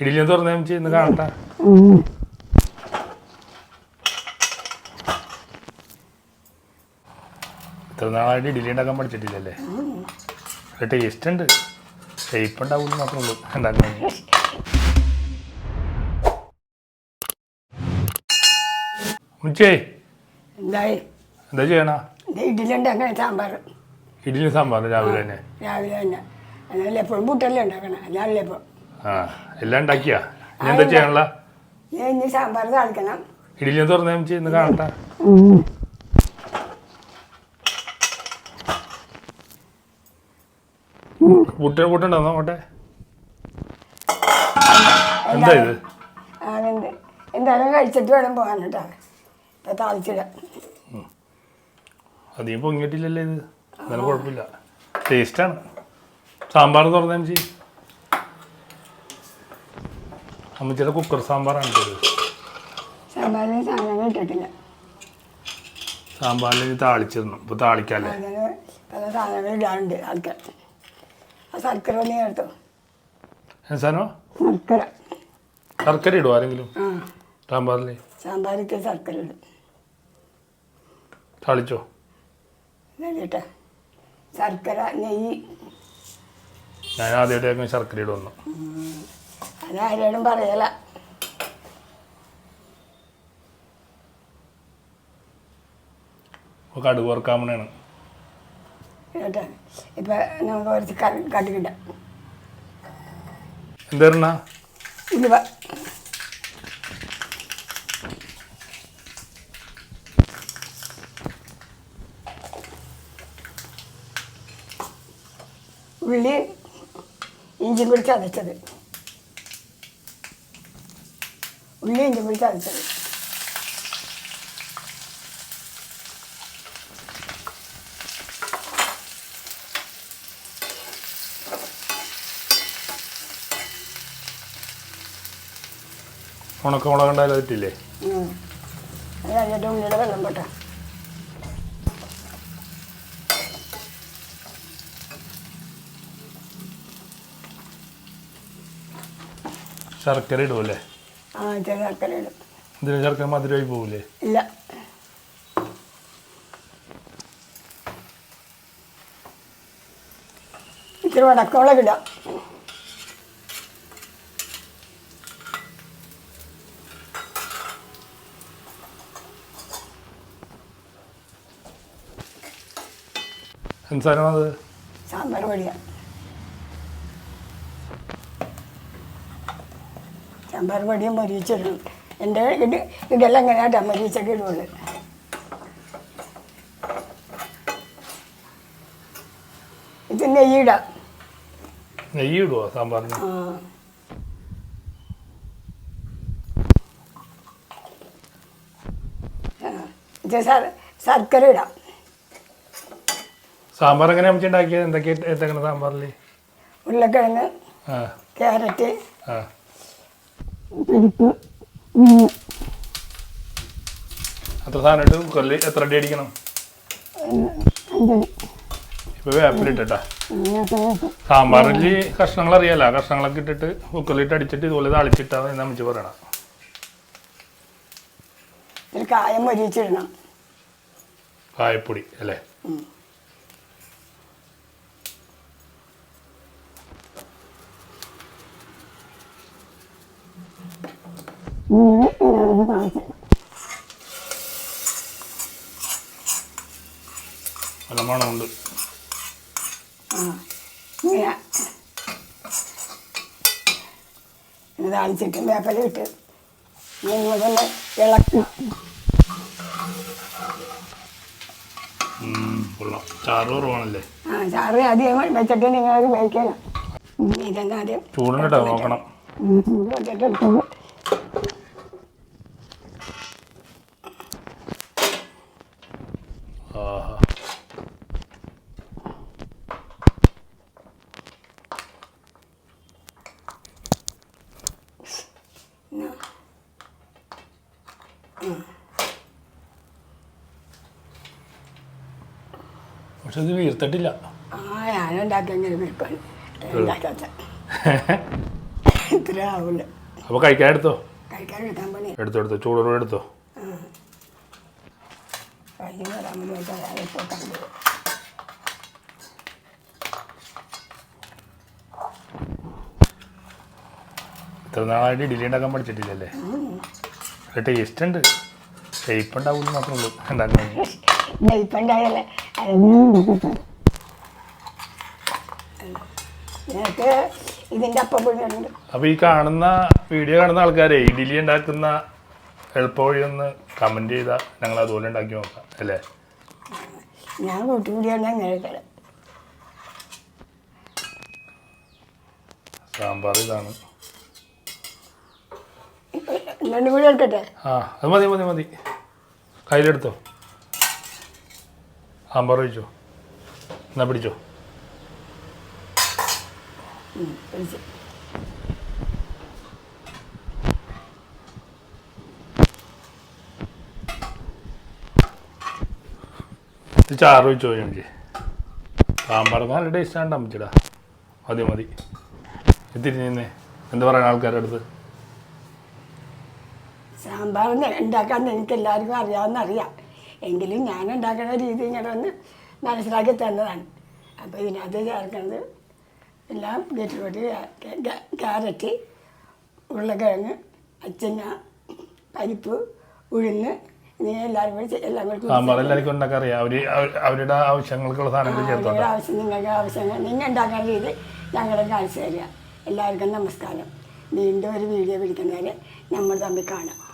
ഇഡലി തുറന്നേ ഇന്ന് കാണട്ടെ. ഇത്ര നാളായിട്ട് ഇഡലി ഉണ്ടാക്കാൻ പഠിച്ചിട്ടില്ലല്ലേ? ടേസ്റ്റ് ഉണ്ട്. ഷേപ്പ് ഉണ്ടാവില്ല മാത്രമേ ഉള്ളൂ. ഉണ്ടാക്കാൻ മുച്ചേ എന്തായി? എന്താ ചെയ്യണ? ഇഡലി ഉണ്ടാക്കണ? സാമ്പാർ. ഇഡലി സാമ്പാർ രാവിലെ തന്നെ. രാവിലെ തന്നെ. അതല്ല എപ്പോഴും പുട്ടല്ലേ ഉണ്ടാക്കണം? അല്ലാതെ ഇപ്പോൾ ആ എല്ലാം ഉണ്ടാക്കിയാ? ഇനി എന്താ ചെയ്യാനുള്ള? ഇനി സാമ്പാർ താളിക്കണം. ഇഡലി തുറന്നേ ഇന്ന് കാണട്ടെ. പുട്ട് പുട്ടുണ്ടോ നോട്ടെ എന്താ ഇത്? എന്തായാലും കഴിച്ചിട്ട് വേണം പോകാൻ കേട്ടോ. ഇപ്പം താളിച്ചിടാം. അധികം പൊങ്ങിയിട്ടില്ലല്ലേ ഇത്? എന്നാലും കുഴപ്പമില്ല. ടേസ്റ്റാണ് സാമ്പാർ തുറന്നേ അമ്മച്ചിയുടെ കുക്കർ സാമ്പാറാണ് സാമ്പാറിന് സാധനങ്ങൾ ഇട്ടിട്ടില്ല. സാമ്പാറിൽ താളിച്ചിരുന്നു ഇപ്പോൾ താളിക്കാല്ലേ? അതിന് പല സാധനങ്ങൾ ഇടാറുണ്ട് ആൾക്കാർ ആ ശർക്കര ഒന്ന് ചേർത്തു? ശർക്കര. ശർക്കര ഇടുമോ ആരെങ്കിലും? ആ. സാമ്പാറിൽ സാമ്പാറിക്ക് ശർക്കര ഇടും. താളിച്ചോ? എന്നിട്ട് ശർക്കര നെയ്യ്. ഞാൻ ആദ്യമായിട്ടേക്കും ശർക്കര ഇടുമെന്ന് അത് ആരോടും പറയല കടുക് ഇപ്പം നമുക്ക് കുറച്ച് കടുകിടാം. ഉലുവ. ഉള്ളി ഇഞ്ചിയും കൂടി ചതച്ചത്. ഉള്ളി ഇഞ്ചിയും കൂടി ചതച്ചത്. ഉണക്ക മുളക് ഉണ്ടായാലും പറ്റില്ലേ. അത് കഴിഞ്ഞിട്ട് ഉള്ളിയുടെ വെള്ളം പോട്ടെ. ശർക്കര ഇടുമല്ലേ ആ മധുരമായി പോകില്ലേ ഇല്ല. ഇത്തിരി വടക്കോളം ഇടാം. അത് സാമ്പാർ പൊടിയ. സാമ്പാർ പൊടിയും മൊരിച്ചിടണം എന്റെ ഇത് ഇതെല്ലാം ഇങ്ങനെയാട്ടാ മൊരിച്ചൊക്കെ ഇടുള്ളൂ. ഇത് നെയ്യിടാം. നെയ്യ് ഇടുമോ സാമ്പാറിന് ആ. ഇത് ശർ- ശർക്കര ഇടാം. സാമ്പാർ എങ്ങനെ അമ്മച്ചി ഉണ്ടാക്കിയത്? എന്തൊക്കെ സാമ്പാറിൽ ഉരുളക്കിഴങ്ങ് ആ. ക്യാരറ്റ് ആ. പരിപ്പ് അത്ര സാധനം ഇട്ട് കുക്കറിൽ എത്ര അടി അടിക്കണം? ഇപ്പോൾ വേപ്പിലിട്ടാ സാമ്പാറിൽ കഷ്ണങ്ങൾ അറിയാല? കഷ്ണങ്ങളൊക്കെ ഇട്ടിട്ട് കുക്കറിലിട്ട് അടിച്ചിട്ട് ഇതുപോലെ തളിച്ചിട്ടാ എന്ന് അമ്മച്ചി പറയണം. കായം മരിച്ചിടണം കായപ്പൊടി അല്ലേ? നല്ല മണമുണ്ട് ആ ഇങ്ങനെ ഇത് താളിച്ചിട്ട് വേപ്പല ഇട്ട് നിങ്ങളൊന്ന് ഇളക്കി. ചാറ് കുറവാണല്ലേ? ആ ചാറ് ആദ്യം വെച്ചിട്ട് നിങ്ങളത് കഴിക്കണം ഇതെന്താ ആദ്യം ചൂടുണ്ടോ നോക്കണം. ചൂട് വെച്ചിട്ട് പക്ഷെ ഇത് വീർത്തിട്ടില്ല. ആ ഉണ്ടാക്കാത്ത ഇത്ര ആവില്ല അപ്പോൾ കഴിക്കാൻ എടുത്തോ? കഴിക്കാൻ എടുക്കാൻ പണി. എടുത്തോ എടുത്തോ. ചൂടോടെ എടുത്തോ. കഴിഞ്ഞ് വരാൻ വേണ്ടി ഇപ്പോൾ കണ്ടു. ഇത്ര നാളായിട്ട് ഇഡ്ഡലി ഉണ്ടാക്കാൻ പഠിച്ചിട്ടില്ലല്ലേ? ടേസ്റ്റ് ഉണ്ട്. ഷേപ്പ് ഉണ്ടാവില്ല മാത്രമേ ഉള്ളൂ. ഉണ്ടാക്കുന്നത് ഇതിന്റെ അപ്പം അപ്പോൾ ഈ കാണുന്ന വീഡിയോ കാണുന്ന ആൾക്കാരെ ഇഡ്ഡലി ഉണ്ടാക്കുന്ന എളുപ്പവഴി ഒന്ന് കമന്റ് ചെയ്താൽ ഞങ്ങൾ അതുപോലെ ഉണ്ടാക്കി നോക്കാം അല്ലേ? ഞാൻ കൂട്ടുകൂടിയാണ് സാമ്പാർ ഇതാണ്. രണ്ടും കൂടി എടുക്കട്ടെ? ആ അത് മതി മതി മതി. കയ്യിലെടുത്തോ? സാമ്പാർ വെച്ചോ. എന്നാ പിടിച്ചോ. ഇത് ചാറ് വെച്ചോ എനിക്ക്. സാമ്പാർ നല്ല ടേസ്റ്റ് ആണ് അമ്മച്ചിടാ. മതി മതി. എത്തിരി നിന്നേ എന്താ പറയുക ആൾക്കാരുടെ അടുത്ത്? സാമ്പാർ ഉണ്ടാക്കാൻ എനിക്ക് എല്ലാവർക്കും അറിയാമെന്നറിയാം എങ്കിലും ഞാൻ ഉണ്ടാക്കുന്ന രീതി ഇങ്ങനെ ഒന്ന് മനസ്സിലാക്കി തന്നതാണ്. അപ്പോൾ ഇതിനകത്ത് ചേർക്കുന്നത് എല്ലാം ബീറ്റ്റൂട്ട് ക്യാ- ക്യാ- ക്യാരറ്റ് ഉരുളക്കിഴങ്ങ് അച്ചങ്ങ പരിപ്പ് ഉഴുന്ന് ഇങ്ങനെ എല്ലാവരും കൂടി എല്ലാം കൂടി സാമ്പാർ എല്ലാവർക്കും ഉണ്ടാക്കാൻ അറിയാം. അവർ അവരുടെ ആവശ്യങ്ങൾക്കുള്ള സാധനങ്ങൾ ചേർത്തോണ്ടാ നിങ്ങളുടെ ആവശ്യം നിങ്ങൾക്ക് ആവശ്യങ്ങൾ നിങ്ങൾ ഉണ്ടാക്കാൻ രീതി ഞങ്ങളെ കാണിച്ചു തരിക. എല്ലാവർക്കും നമസ്കാരം. വീണ്ടും ഒരു വീഡിയോ പിടിക്കുന്നവരെ നമ്മൾ തമ്മിൽ കാണാം.